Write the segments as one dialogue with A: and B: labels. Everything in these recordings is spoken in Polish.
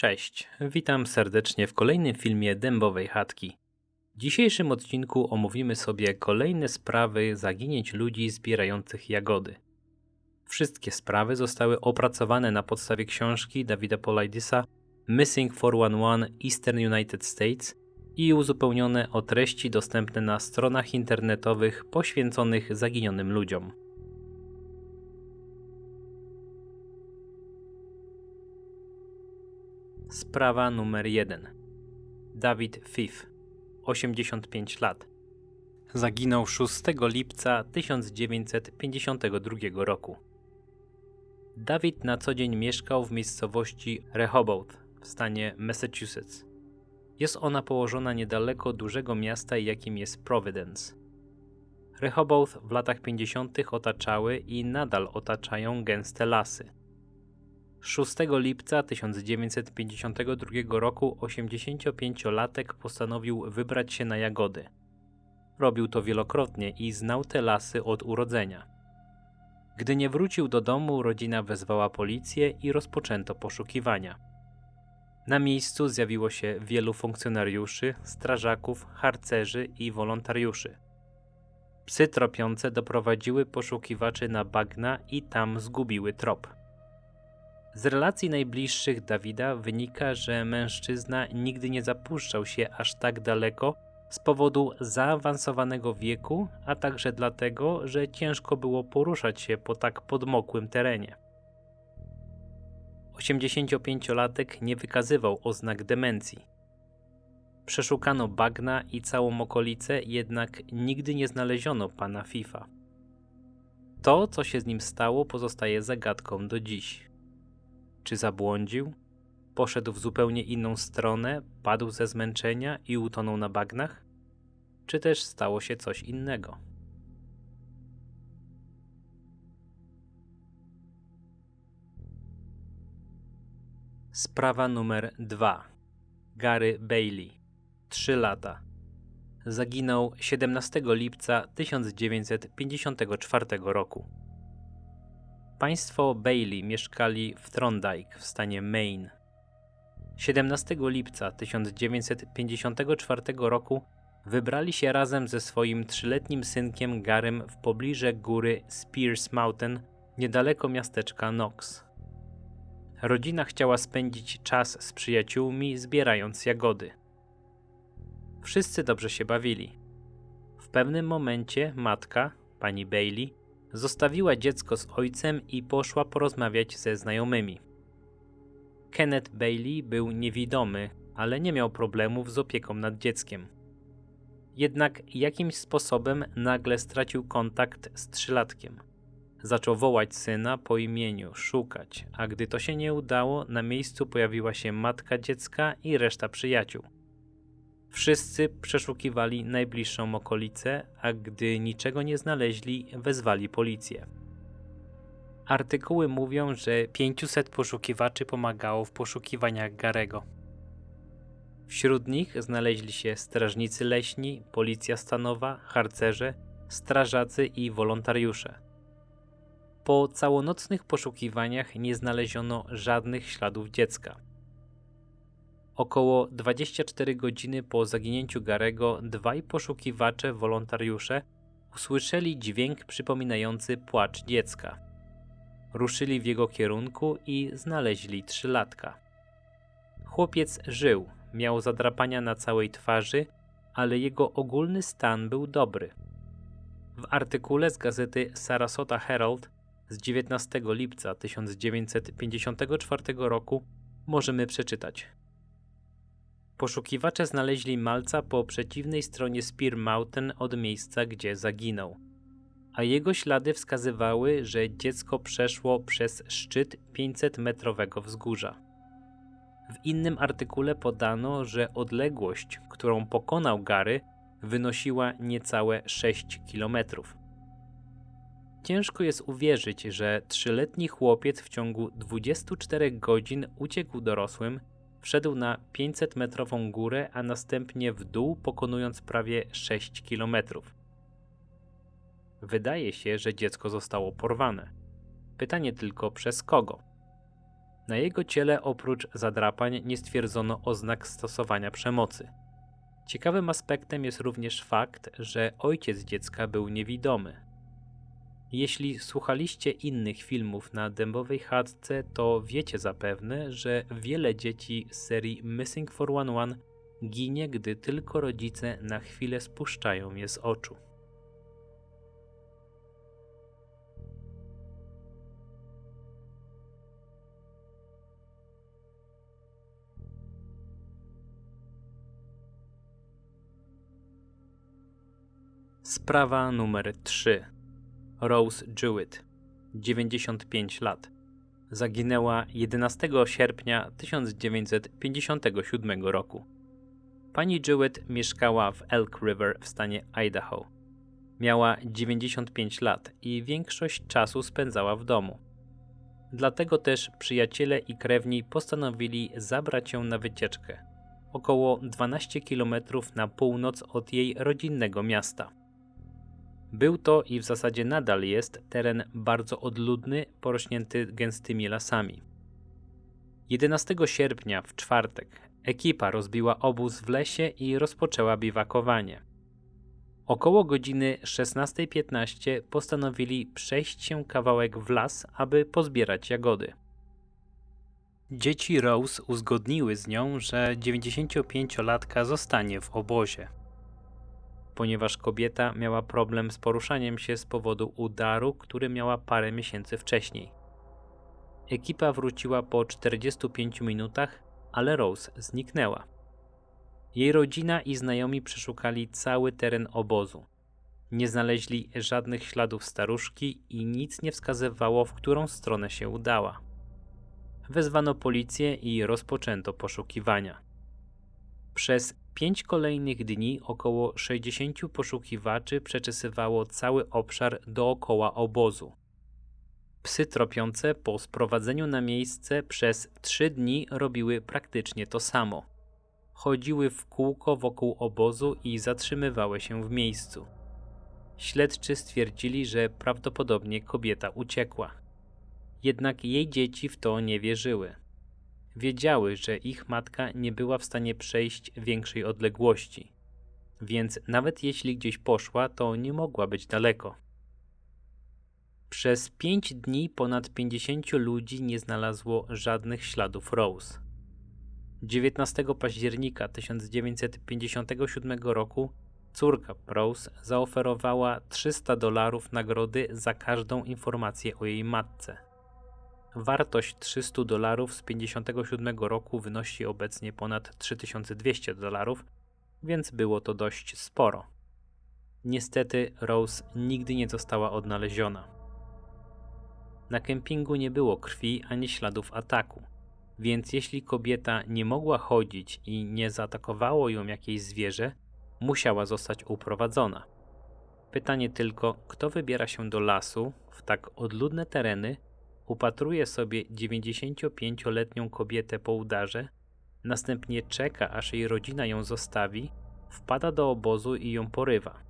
A: Cześć, witam serdecznie w kolejnym filmie Dębowej Chatki. W dzisiejszym odcinku omówimy sobie kolejne sprawy zaginięć ludzi zbierających jagody. Wszystkie sprawy zostały opracowane na podstawie książki Davida Polaidisa Missing 411 Eastern United States i uzupełnione o treści dostępne na stronach internetowych poświęconych zaginionym ludziom. Sprawa numer 1. David Fiff, 85 lat. Zaginął 6 lipca 1952 roku. Dawid na co dzień mieszkał w miejscowości Rehoboth w stanie Massachusetts. Jest ona położona niedaleko dużego miasta, jakim jest Providence. Rehoboth w latach 50. otaczały i nadal otaczają gęste lasy. 6 lipca 1952 roku 85-latek postanowił wybrać się na jagody. Robił to wielokrotnie i znał te lasy od urodzenia. Gdy nie wrócił do domu, rodzina wezwała policję i rozpoczęto poszukiwania. Na miejscu zjawiło się wielu funkcjonariuszy, strażaków, harcerzy i wolontariuszy. Psy tropiące doprowadziły poszukiwaczy na bagna i tam zgubiły trop. Z relacji najbliższych Dawida wynika, że mężczyzna nigdy nie zapuszczał się aż tak daleko z powodu zaawansowanego wieku, a także dlatego, że ciężko było poruszać się po tak podmokłym terenie. 85-latek nie wykazywał oznak demencji. Przeszukano bagna i całą okolicę, jednak nigdy nie znaleziono pana FIFA. To, co się z nim stało, pozostaje zagadką do dziś. Czy zabłądził? Poszedł w zupełnie inną stronę, padł ze zmęczenia i utonął na bagnach? Czy też stało się coś innego? Sprawa numer 2. Gary Bailey. 3 lata. Zaginął 17 lipca 1954 roku. Państwo Bailey mieszkali w Thorndike w stanie Maine. 17 lipca 1954 roku wybrali się razem ze swoim trzyletnim synkiem Garym w pobliże góry Spears Mountain, niedaleko miasteczka Knox. Rodzina chciała spędzić czas z przyjaciółmi, zbierając jagody. Wszyscy dobrze się bawili. W pewnym momencie matka, pani Bailey, zostawiła dziecko z ojcem i poszła porozmawiać ze znajomymi. Kenneth Bailey był niewidomy, ale nie miał problemów z opieką nad dzieckiem. Jednak jakimś sposobem nagle stracił kontakt z trzylatkiem. Zaczął wołać syna po imieniu, szukać, a gdy to się nie udało, na miejscu pojawiła się matka dziecka i reszta przyjaciół. Wszyscy przeszukiwali najbliższą okolicę, a gdy niczego nie znaleźli, wezwali policję. Artykuły mówią, że 500 poszukiwaczy pomagało w poszukiwaniach Garego. Wśród nich znaleźli się strażnicy leśni, policja stanowa, harcerze, strażacy i wolontariusze. Po całonocnych poszukiwaniach nie znaleziono żadnych śladów dziecka. Około 24 godziny po zaginięciu Garego dwaj poszukiwacze wolontariusze usłyszeli dźwięk przypominający płacz dziecka. Ruszyli w jego kierunku i znaleźli trzylatka. Chłopiec żył, miał zadrapania na całej twarzy, ale jego ogólny stan był dobry. W artykule z gazety Sarasota Herald z 19 lipca 1954 roku możemy przeczytać. Poszukiwacze znaleźli malca po przeciwnej stronie Spear Mountain od miejsca, gdzie zaginął. A jego ślady wskazywały, że dziecko przeszło przez szczyt 500-metrowego wzgórza. W innym artykule podano, że odległość, którą pokonał Gary, wynosiła niecałe 6 kilometrów. Ciężko jest uwierzyć, że trzyletni chłopiec w ciągu 24 godzin uciekł dorosłym Wszedł na 500-metrową górę, a następnie w dół, pokonując prawie 6 kilometrów. Wydaje się, że dziecko zostało porwane. Pytanie tylko przez kogo? Na jego ciele oprócz zadrapań nie stwierdzono oznak stosowania przemocy. Ciekawym aspektem jest również fakt, że ojciec dziecka był niewidomy. Jeśli słuchaliście innych filmów na dębowej chatce, to wiecie zapewne, że wiele dzieci z serii Missing 411 ginie, gdy tylko rodzice na chwilę spuszczają je z oczu. Sprawa numer 3. Rose Jewett, 95 lat. Zaginęła 11 sierpnia 1957 roku. Pani Jewett mieszkała w Elk River w stanie Idaho. Miała 95 lat i większość czasu spędzała w domu. Dlatego też przyjaciele i krewni postanowili zabrać ją na wycieczkę, około 12 km na północ od jej rodzinnego miasta. Był to i w zasadzie nadal jest teren bardzo odludny, porośnięty gęstymi lasami. 11 sierpnia w czwartek ekipa rozbiła obóz w lesie i rozpoczęła biwakowanie. Około godziny 16.15 postanowili przejść się kawałek w las, aby pozbierać jagody. Dzieci Rose uzgodniły z nią, że 95-latka zostanie w obozie ponieważ kobieta miała problem z poruszaniem się z powodu udaru, który miała parę miesięcy wcześniej. Ekipa wróciła po 45 minutach, ale Rose zniknęła. Jej rodzina i znajomi przeszukali cały teren obozu. Nie znaleźli żadnych śladów staruszki i nic nie wskazywało, w którą stronę się udała. Wezwano policję i rozpoczęto poszukiwania. Przez pięć kolejnych dni około 60 poszukiwaczy przeczesywało cały obszar dookoła obozu. Psy tropiące po sprowadzeniu na miejsce przez trzy dni robiły praktycznie to samo. Chodziły w kółko wokół obozu i zatrzymywały się w miejscu. Śledczy stwierdzili, że prawdopodobnie kobieta uciekła. Jednak jej dzieci w to nie wierzyły. Wiedziały, że ich matka nie była w stanie przejść większej odległości, więc nawet jeśli gdzieś poszła, to nie mogła być daleko. Przez pięć dni ponad 50 ludzi nie znalazło żadnych śladów Rose. 19 października 1957 roku córka Rose zaoferowała 300 dolarów nagrody za każdą informację o jej matce. Wartość 300 dolarów z 57 roku wynosi obecnie ponad 3200 dolarów, więc było to dość sporo. Niestety Rose nigdy nie została odnaleziona. Na kempingu nie było krwi ani śladów ataku, więc jeśli kobieta nie mogła chodzić i nie zaatakowało ją jakieś zwierzę, musiała zostać uprowadzona. Pytanie tylko, kto wybiera się do lasu w tak odludne tereny, upatruje sobie 95-letnią kobietę po udarze, następnie czeka, aż jej rodzina ją zostawi, wpada do obozu i ją porywa.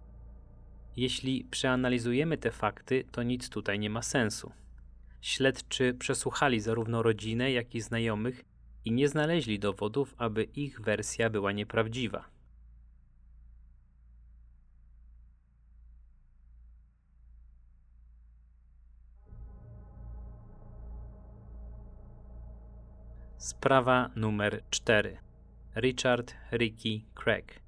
A: Jeśli przeanalizujemy te fakty, to nic tutaj nie ma sensu. Śledczy przesłuchali zarówno rodzinę, jak i znajomych i nie znaleźli dowodów, aby ich wersja była nieprawdziwa. Sprawa numer 4. Richard Ricky Craig.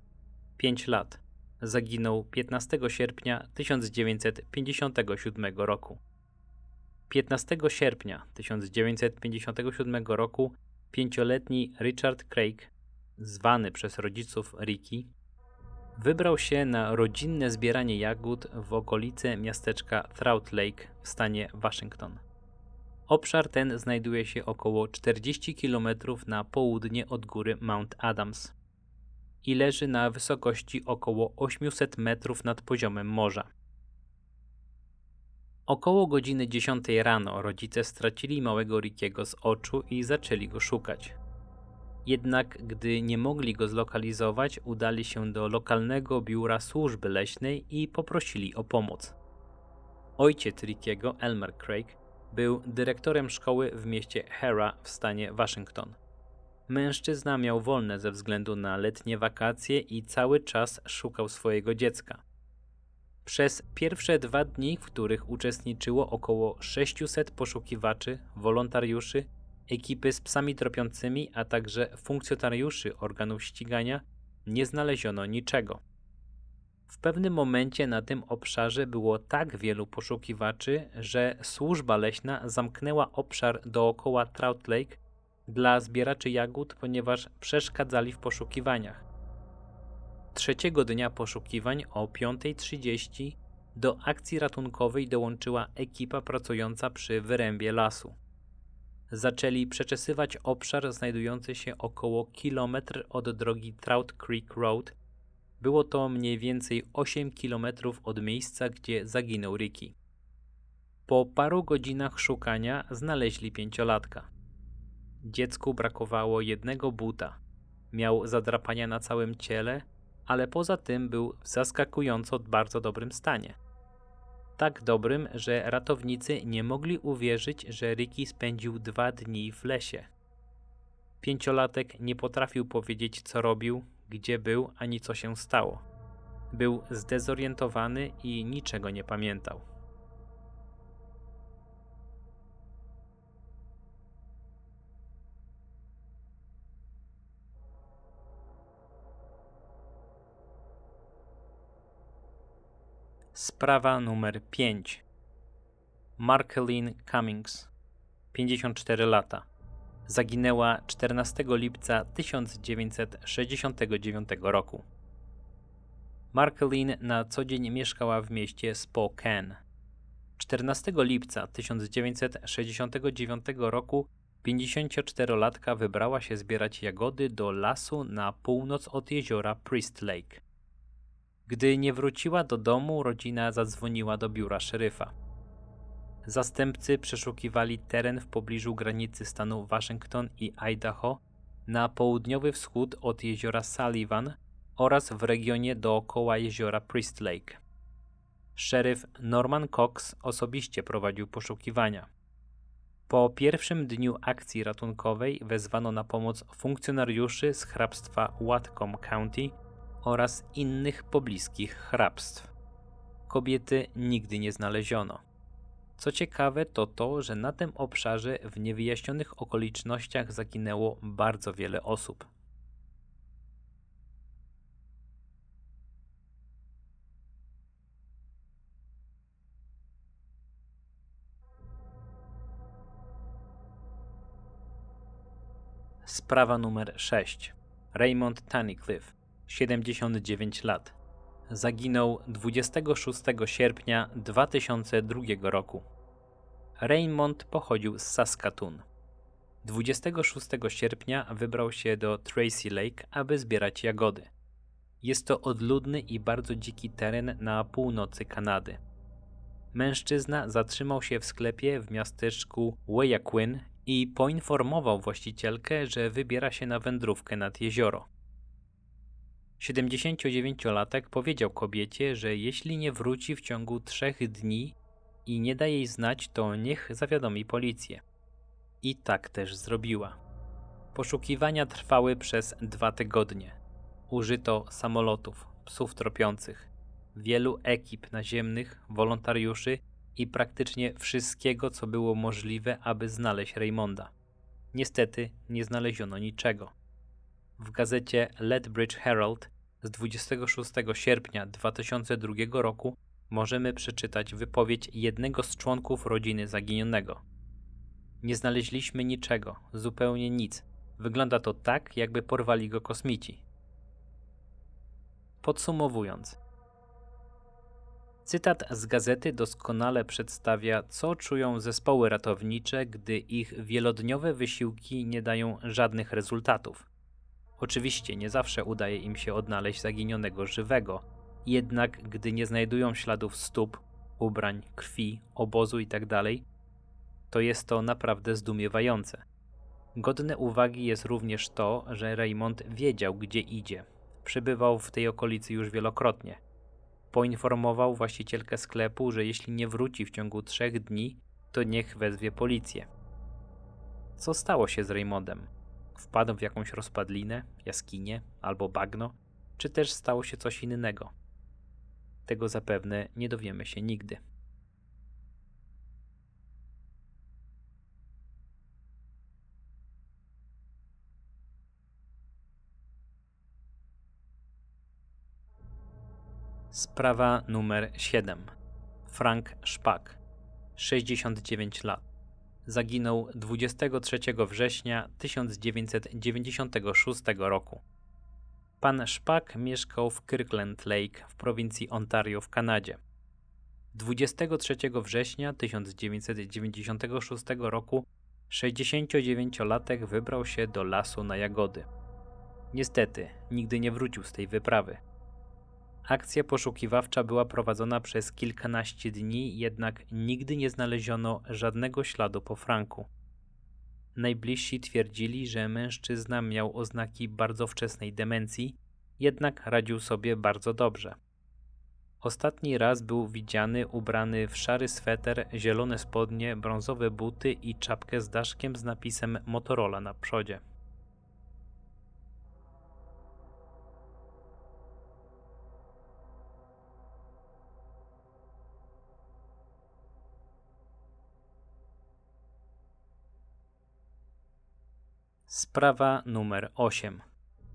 A: 5 lat. Zaginął 15 sierpnia 1957 roku. 15 sierpnia 1957 roku pięcioletni Richard Craig, zwany przez rodziców Ricky, wybrał się na rodzinne zbieranie jagód w okolice miasteczka Trout Lake w stanie Waszyngton. Obszar ten znajduje się około 40 km na południe od góry Mount Adams i leży na wysokości około 800 metrów nad poziomem morza. Około godziny 10 rano rodzice stracili małego Rickiego z oczu i zaczęli go szukać. Jednak gdy nie mogli go zlokalizować, udali się do lokalnego biura służby leśnej i poprosili o pomoc. Ojciec Rickiego, Elmer Craig, był dyrektorem szkoły w mieście Hera w stanie Waszyngton. Mężczyzna miał wolne ze względu na letnie wakacje i cały czas szukał swojego dziecka. Przez pierwsze dwa dni, w których uczestniczyło około 600 poszukiwaczy, wolontariuszy, ekipy z psami tropiącymi, a także funkcjonariuszy organów ścigania, nie znaleziono niczego. W pewnym momencie na tym obszarze było tak wielu poszukiwaczy, że służba leśna zamknęła obszar dookoła Trout Lake dla zbieraczy jagód, ponieważ przeszkadzali w poszukiwaniach. Trzeciego dnia poszukiwań o 5.30 do akcji ratunkowej dołączyła ekipa pracująca przy wyrębie lasu. Zaczęli przeczesywać obszar znajdujący się około kilometr od drogi Trout Creek Road. Było to mniej więcej 8 kilometrów od miejsca, gdzie zaginął Ricky. Po paru godzinach szukania znaleźli pięciolatka. Dziecku brakowało jednego buta. Miał zadrapania na całym ciele, ale poza tym był w zaskakująco bardzo dobrym stanie. Tak dobrym, że ratownicy nie mogli uwierzyć, że Ricky spędził dwa dni w lesie. Pięciolatek nie potrafił powiedzieć, co robił, gdzie był, ani co się stało. Był zdezorientowany i niczego nie pamiętał. Sprawa numer 5. Markeline Cummings, 54 lata. Zaginęła 14 lipca 1969 roku. Markeline na co dzień mieszkała w mieście Spokane. 14 lipca 1969 roku 54-latka wybrała się zbierać jagody do lasu na północ od jeziora Priest Lake. Gdy nie wróciła do domu, rodzina zadzwoniła do biura szeryfa. Zastępcy przeszukiwali teren w pobliżu granicy stanu Waszyngton i Idaho, na południowy wschód od jeziora Sullivan oraz w regionie dookoła jeziora Priest Lake. Szeryf Norman Cox osobiście prowadził poszukiwania. Po pierwszym dniu akcji ratunkowej wezwano na pomoc funkcjonariuszy z hrabstwa Whatcom County oraz innych pobliskich hrabstw. Kobiety nigdy nie znaleziono. Co ciekawe, to to, że na tym obszarze w niewyjaśnionych okolicznościach zaginęło bardzo wiele osób. Sprawa numer 6. Raymond Tunnicliffe 79 lat. Zaginął 26 sierpnia 2002 roku. Raymond pochodził z Saskatoon. 26 sierpnia wybrał się do Tracy Lake, aby zbierać jagody. Jest to odludny i bardzo dziki teren na północy Kanady. Mężczyzna zatrzymał się w sklepie w miasteczku Weyaquin i poinformował właścicielkę, że wybiera się na wędrówkę nad jezioro. 79-latek powiedział kobiecie, że jeśli nie wróci w ciągu trzech dni i nie da jej znać, to niech zawiadomi policję. I tak też zrobiła. Poszukiwania trwały przez dwa tygodnie. Użyto samolotów, psów tropiących, wielu ekip naziemnych, wolontariuszy i praktycznie wszystkiego, co było możliwe, aby znaleźć Raymonda. Niestety nie znaleziono niczego. W gazecie Lethbridge Herald z 26 sierpnia 2002 roku możemy przeczytać wypowiedź jednego z członków rodziny zaginionego. Nie znaleźliśmy niczego, zupełnie nic. Wygląda to tak, jakby porwali go kosmici. Podsumowując, cytat z gazety doskonale przedstawia, co czują zespoły ratownicze, gdy ich wielodniowe wysiłki nie dają żadnych rezultatów. Oczywiście nie zawsze udaje im się odnaleźć zaginionego żywego, jednak gdy nie znajdują śladów stóp, ubrań, krwi, obozu itd., tak to jest to naprawdę zdumiewające. Godne uwagi jest również to, że Raymond wiedział, gdzie idzie. Przybywał w tej okolicy już wielokrotnie. Poinformował właścicielkę sklepu, że jeśli nie wróci w ciągu trzech dni, to niech wezwie policję. Co stało się z Raymondem? Wpadł w jakąś rozpadlinę, jaskinię albo bagno, czy też stało się coś innego? Tego zapewne nie dowiemy się nigdy. Sprawa numer 7. Frank Szpak, 69 lat. Zaginął 23 września 1996 roku. Pan Szpak mieszkał w Kirkland Lake w prowincji Ontario w Kanadzie. 23 września 1996 roku 69-latek wybrał się do lasu na jagody. Niestety, nigdy nie wrócił z tej wyprawy. Akcja poszukiwawcza była prowadzona przez kilkanaście dni, jednak nigdy nie znaleziono żadnego śladu po Franku. Najbliżsi twierdzili, że mężczyzna miał oznaki bardzo wczesnej demencji, jednak radził sobie bardzo dobrze. Ostatni raz był widziany ubrany w szary sweter, zielone spodnie, brązowe buty i czapkę z daszkiem z napisem Motorola na przodzie. Sprawa numer 8.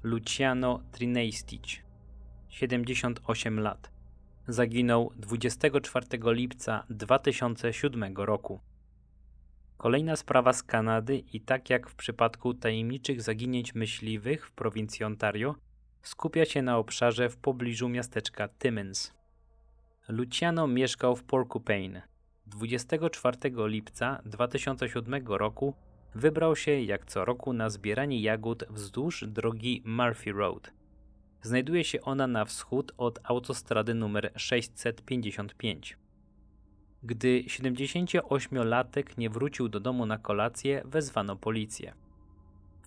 A: Luciano Trineistich, 78 lat. Zaginął 24 lipca 2007 roku. Kolejna sprawa z Kanady i tak jak w przypadku tajemniczych zaginięć myśliwych w prowincji Ontario, skupia się na obszarze w pobliżu miasteczka Timmins. Luciano mieszkał w Porcupine. 24 lipca 2007 roku wybrał się jak co roku na zbieranie jagód wzdłuż drogi Murphy Road. Znajduje się ona na wschód od autostrady numer 655. Gdy 78-latek nie wrócił do domu na kolację, wezwano policję.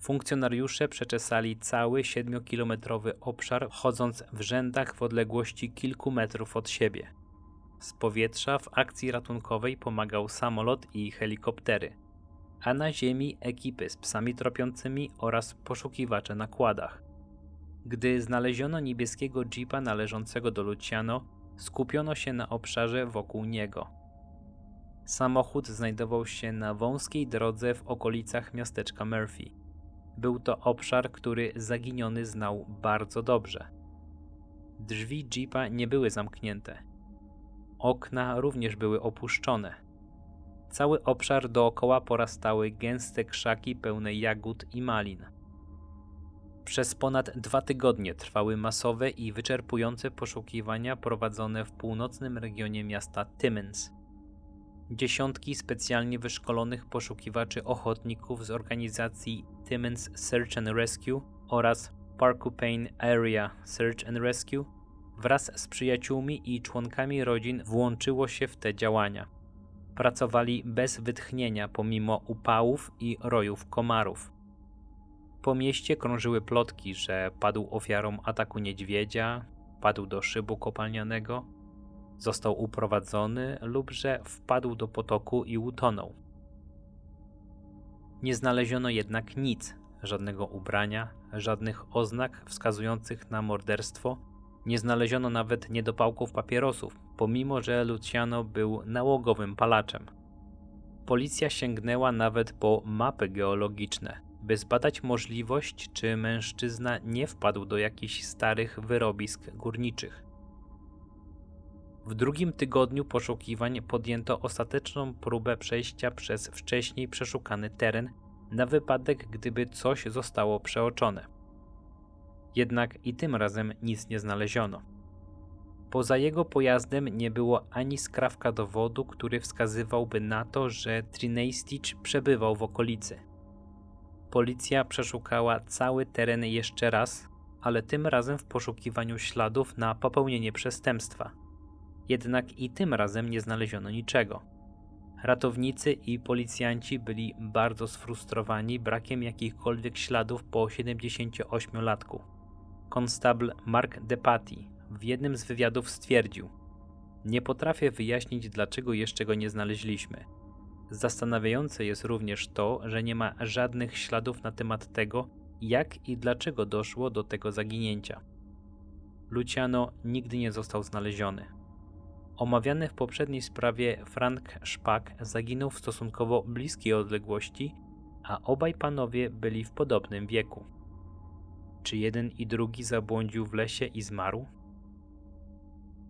A: Funkcjonariusze przeczesali cały 7-kilometrowy obszar, chodząc w rzędach w odległości kilku metrów od siebie. Z powietrza w akcji ratunkowej pomagał samolot i helikoptery a na ziemi ekipy z psami tropiącymi oraz poszukiwacze na kładach. Gdy znaleziono niebieskiego jeepa należącego do Luciano, skupiono się na obszarze wokół niego. Samochód znajdował się na wąskiej drodze w okolicach miasteczka Murphy. Był to obszar, który zaginiony znał bardzo dobrze. Drzwi jeepa nie były zamknięte. Okna również były opuszczone Cały obszar dookoła porastały gęste krzaki pełne jagód i malin. Przez ponad dwa tygodnie trwały masowe i wyczerpujące poszukiwania prowadzone w północnym regionie miasta Timmins. Dziesiątki specjalnie wyszkolonych poszukiwaczy ochotników z organizacji Timmins Search and Rescue oraz Parkupane Area Search and Rescue wraz z przyjaciółmi i członkami rodzin włączyło się w te działania pracowali bez wytchnienia pomimo upałów i rojów komarów. Po mieście krążyły plotki, że padł ofiarą ataku niedźwiedzia, padł do szybu kopalnianego, został uprowadzony lub że wpadł do potoku i utonął. Nie znaleziono jednak nic, żadnego ubrania, żadnych oznak wskazujących na morderstwo nie znaleziono nawet niedopałków papierosów, pomimo że Luciano był nałogowym palaczem. Policja sięgnęła nawet po mapy geologiczne, by zbadać możliwość, czy mężczyzna nie wpadł do jakichś starych wyrobisk górniczych. W drugim tygodniu poszukiwań podjęto ostateczną próbę przejścia przez wcześniej przeszukany teren na wypadek, gdyby coś zostało przeoczone jednak i tym razem nic nie znaleziono. Poza jego pojazdem nie było ani skrawka dowodu, który wskazywałby na to, że Trineistich przebywał w okolicy. Policja przeszukała cały teren jeszcze raz, ale tym razem w poszukiwaniu śladów na popełnienie przestępstwa. Jednak i tym razem nie znaleziono niczego. Ratownicy i policjanci byli bardzo sfrustrowani brakiem jakichkolwiek śladów po 78-latku. Konstabl Mark DePaty w jednym z wywiadów stwierdził: Nie potrafię wyjaśnić, dlaczego jeszcze go nie znaleźliśmy. Zastanawiające jest również to, że nie ma żadnych śladów na temat tego, jak i dlaczego doszło do tego zaginięcia. Luciano nigdy nie został znaleziony. Omawiany w poprzedniej sprawie Frank Szpak zaginął w stosunkowo bliskiej odległości, a obaj panowie byli w podobnym wieku. Czy jeden i drugi zabłądził w lesie i zmarł?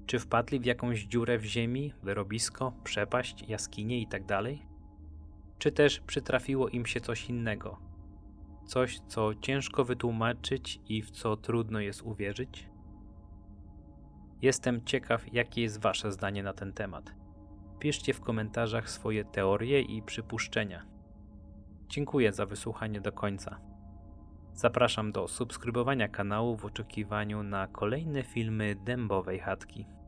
A: Czy wpadli w jakąś dziurę w ziemi, wyrobisko, przepaść, jaskinie itd.? Czy też przytrafiło im się coś innego? Coś, co ciężko wytłumaczyć i w co trudno jest uwierzyć? Jestem ciekaw, jakie jest Wasze zdanie na ten temat. Piszcie w komentarzach swoje teorie i przypuszczenia. Dziękuję za wysłuchanie do końca. Zapraszam do subskrybowania kanału w oczekiwaniu na kolejne filmy dębowej chatki.